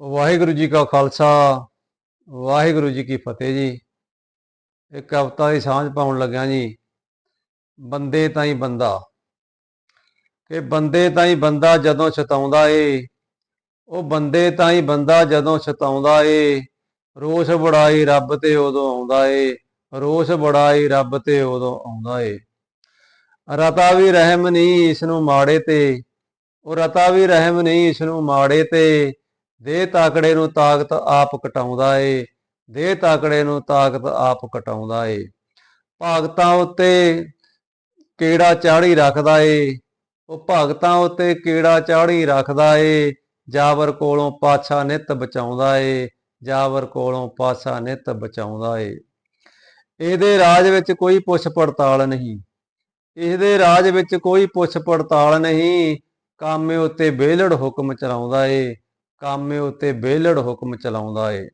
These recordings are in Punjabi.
ਵਾਹਿਗੁਰੂ ਜੀ ਕਾ ਖਾਲਸਾ, ਵਾਹਿਗੁਰੂ ਜੀ ਕੀ ਫਤਿਹ ਜੀ। ਇਹ ਕਵਿਤਾ ਦੀ ਸਾਂਝ ਪਾਉਣ ਲੱਗਿਆ ਜੀ, ਬੰਦੇ ਤਾਂ ਹੀ ਬੰਦਾ। ਕਿ ਬੰਦੇ ਤਾਂ ਹੀ ਬੰਦਾ ਜਦੋਂ ਛਤਾਉਂਦਾ ਏ, ਉਹ ਬੰਦੇ ਤਾਂ ਹੀ ਬੰਦਾ ਜਦੋਂ ਛਤਾਉਂਦਾ ਏ, ਰੋਸ਼ ਬੜਾਈ ਰੱਬ ਤੇ ਉਦੋਂ ਆਉਂਦਾ ਏ, ਰੋਸ਼ ਬੜਾਈ ਰੱਬ ਤੇ ਉਦੋਂ ਆਉਂਦਾ ਏ। ਰਤਾ ਵੀ ਰਹਿਮ ਨਹੀਂ ਇਸ ਨੂੰ ਮਾੜੇ ਤੇ, ਉਹ ਰਤਾ ਵੀ ਰਹਿਮ ਨਹੀਂ ਇਸ ਨੂੰ ਮਾੜੇ ਤੇ ਦੇ ਤਾਕੜੇ ਨੂੰ ਤਾਕਤ ਆਪ ਕਟਾਉਂਦਾ ਏ, ਦੇ ਤਾਕੜੇ ਨੂੰ ਤਾਕਤ ਆਪ ਕਟਾਉਂਦਾ ਏ। ਭਗਤਾਂ ਉੱਤੇ ਕੀੜਾ ਚਾੜੀ ਰੱਖਦਾ ਏ? ਉਹ ਭਗਤਾਂ ਉੱਤੇ ਕੀੜਾ ਚਾੜੀ ਰੱਖਦਾ ਏ? ਜਾਵਰ ਕੋਲੋਂ ਪਾਛਾ ਨਿਤ ਬਚਾਉਂਦਾ ਏ, ਜਾਵਰ ਕੋਲੋਂ ਪਾਛਾ ਨਿਤ ਬਚਾਉਂਦਾ ਏ। ਇਹਦੇ ਰਾਜ ਵਿੱਚ ਕੋਈ ਪੁੱਛ ਪੜਤਾਲ ਨਹੀਂ। ਇਹਦੇ ਰਾਜ ਵਿੱਚ ਕੋਈ ਪੁੱਛ ਪੜਤਾਲ ਨਹੀਂ। ਕਾਮੇ ਉੱਤੇ ਬੇਲੜ ਹੁਕਮ ਚਲਾਉਂਦਾ ਏ। ਕਾਮੇ ਉੱਤੇ ਬੇਲੜ ਹੁਕਮ ਚਲਾਉਂਦਾ ਏ।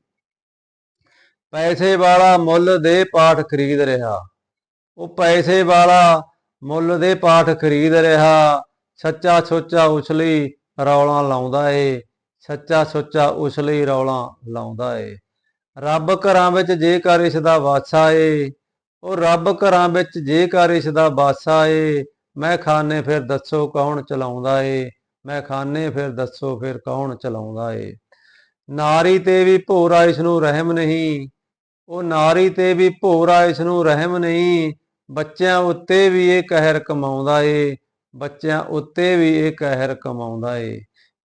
ਪੈਸੇ ਵਾਲਾ ਮੁੱਲ ਦੇ ਪਾਠ ਖਰੀਦ ਰਿਹਾ। ਉਹ ਪੈਸੇ ਵਾਲਾ ਮੁੱਲ ਦੇ ਪਾਠ ਖਰੀਦ ਰਿਹਾ। ਸੱਚਾ ਸੋਚਾ ਲਈ ਰੌਲਾ ਲਾਉਂਦਾ ਏ। ਸੱਚਾ ਸੋਚਾ ਲਈ ਰੌਲਾ ਲਾਉਂਦਾ ਏ। ਰੱਬ ਘਰਾਂ ਵਿੱਚ ਜੇਕਰ ਇਸ ਦਾ ਵਾਸਾ ਏ, ਉਹ ਰੱਬ ਘਰਾਂ ਵਿੱਚ ਜੇਕਰ ਇਸ ਦਾ ਵਾਸਾ ਏ, ਮੈਂ ਖਾਨੇ ਫਿਰ ਦੱਸੋ ਕੌਣ ਚਲਾਉਂਦਾ ਏ। ਮੈਂ ਖਾਨੇ ਫਿਰ ਦੱਸੋ ਫਿਰ ਕੌਣ ਚਲਾਉਂਦਾ ਏ? ਨਾਰੀ ਤੇ ਵੀ ਭੋਰਾ ਇਸ ਨੂੰ ਰਹਿਮ ਨਹੀਂ। ਉਹ ਨਾਰੀ ਤੇ ਵੀ ਭੋਰਾ ਇਸ ਨੂੰ ਰਹਿਮ ਨਹੀਂ। ਬੱਚਿਆਂ ਉੱਤੇ ਵੀ ਇਹ ਕਹਿਰ ਕਮਾਉਂਦਾ ਏ। ਬੱਚਿਆਂ ਉੱਤੇ ਵੀ ਇਹ ਕਹਿਰ ਕਮਾਉਂਦਾ ਏ।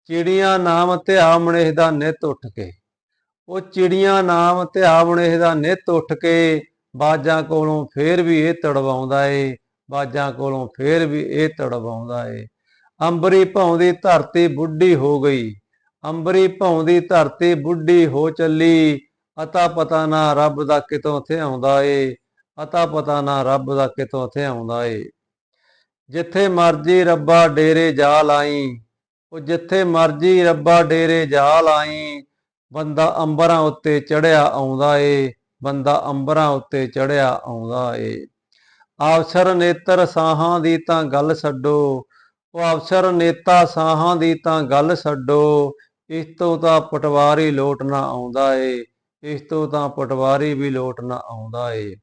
ਚਿੜੀਆਂ ਨਾਮ ਧਿਆਵਣੇ ਦਾ ਨਿਤ ਉੱਠ ਕੇ। ਉਹ ਚਿੜੀਆਂ ਨਾਮ ਧਿਆਵਣੇ ਦਾ ਨਿਤ ਉੱਠ ਕੇ ਬਾਜਾਂ ਕੋਲੋਂ ਫੇਰ ਵੀ ਇਹ ਤੜਵਾਉਂਦਾ ਏ। ਬਾਜਾਂ ਕੋਲੋਂ ਫੇਰ ਵੀ ਇਹ ਤੜਵਾਉਂਦਾ ਏ। ਅੰਬਰੀ ਭੌਂਦੀ ਧਰਤੀ ਬੁੱਢੀ ਹੋ ਗਈ। ਅੰਬਰੀ ਭੌਂਦੀ ਧਰਤੀ ਬੁੱਢੀ ਹੋ ਚੱਲੀ। ਅਤਾ ਪਤਾ ਨਾ ਰੱਬ ਦਾ ਕਿਤੋਂ ਇੱਥੇ ਆਉਂਦਾ ਏ। ਅਤਾ ਪਤਾ ਨਾ ਰੱਬ ਦਾ ਕਿਤੋਂ ਇੱਥੇ ਆਉਂਦਾ ਏ। ਜਿੱਥੇ ਮਰਜ਼ੀ ਰੱਬਾ ਡੇਰੇ ਜਾ ਲਾਈ। ਉਹ ਜਿੱਥੇ ਮਰਜ਼ੀ ਰੱਬਾ ਡੇਰੇ ਜਾ ਲਾਈ। ਬੰਦਾ ਅੰਬਰਾਂ ਉੱਤੇ ਚੜਿਆ ਆਉਂਦਾ ਏ। ਬੰਦਾ ਅੰਬਰਾਂ ਉੱਤੇ ਚੜਿਆ ਆਉਂਦਾ ਏ। ਅਫਸਰ ਨੇਤਰ ਸਾਹਾਂ ਦੀ ਤਾਂ ਗੱਲ ਛੱਡੋ। ਉਹ ਅਫਸਰ ਨੇਤਾ ਸਾਹਾਂ ਦੀ ਤਾਂ ਗੱਲ ਛੱਡੋ, ਇਸ ਤੋਂ ਤਾਂ ਪਟਵਾਰੀ ਲੋਟ ਨਾ ਆਉਂਦਾ ਏ, ਇਸ ਤੋਂ ਤਾਂ ਪਟਵਾਰੀ ਵੀ ਲੋਟ ਨਾ ਆਉਂਦਾ ਏ।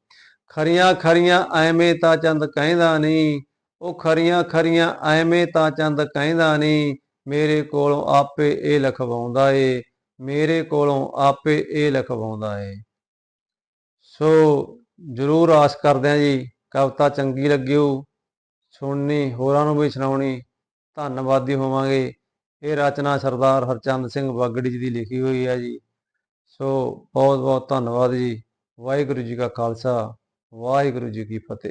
ਖਰੀਆਂ ਖਰੀਆਂ ਐਵੇਂ ਤਾਂ ਚੰਦ ਕਹਿੰਦਾ ਨਹੀਂ, ਉਹ ਖਰੀਆਂ ਖਰੀਆਂ ਐਵੇਂ ਤਾਂ ਚੰਦ ਕਹਿੰਦਾ ਨਹੀਂ, ਮੇਰੇ ਕੋਲੋਂ ਆਪੇ ਇਹ ਲਖਵਾਉਂਦਾ ਏ, ਮੇਰੇ ਕੋਲੋਂ ਆਪੇ ਇਹ ਲਖਵਾਉਂਦਾ ਏ। ਸੋ ਜਰੂਰ ਆਸ ਕਰਦੇ ਆ ਜੀ, ਕਵਿਤਾ ਚੰਗੀ ਲੱਗਿਓ। ਸੁਣਨੀ, ਹੋਰਾਂ ਨੂੰ ਵੀ ਸੁਣਾਉਣੀ। ਧੰਨਵਾਦੀ ਹੋਵਾਂਗੇ। ਇਹ ਰਚਨਾ ਸਰਦਾਰ ਹਰਚੰਦ ਸਿੰਘ ਬਾਗੜੀ ਜੀ ਦੀ ਲਿਖੀ ਹੋਈ ਹੈ ਜੀ। ਸੋ ਬਹੁਤ ਬਹੁਤ ਧੰਨਵਾਦ ਜੀ। ਵਾਹਿਗੁਰੂ ਜੀ ਕਾ ਖਾਲਸਾ, ਵਾਹਿਗੁਰੂ ਜੀ ਕੀ ਫਤਿਹ।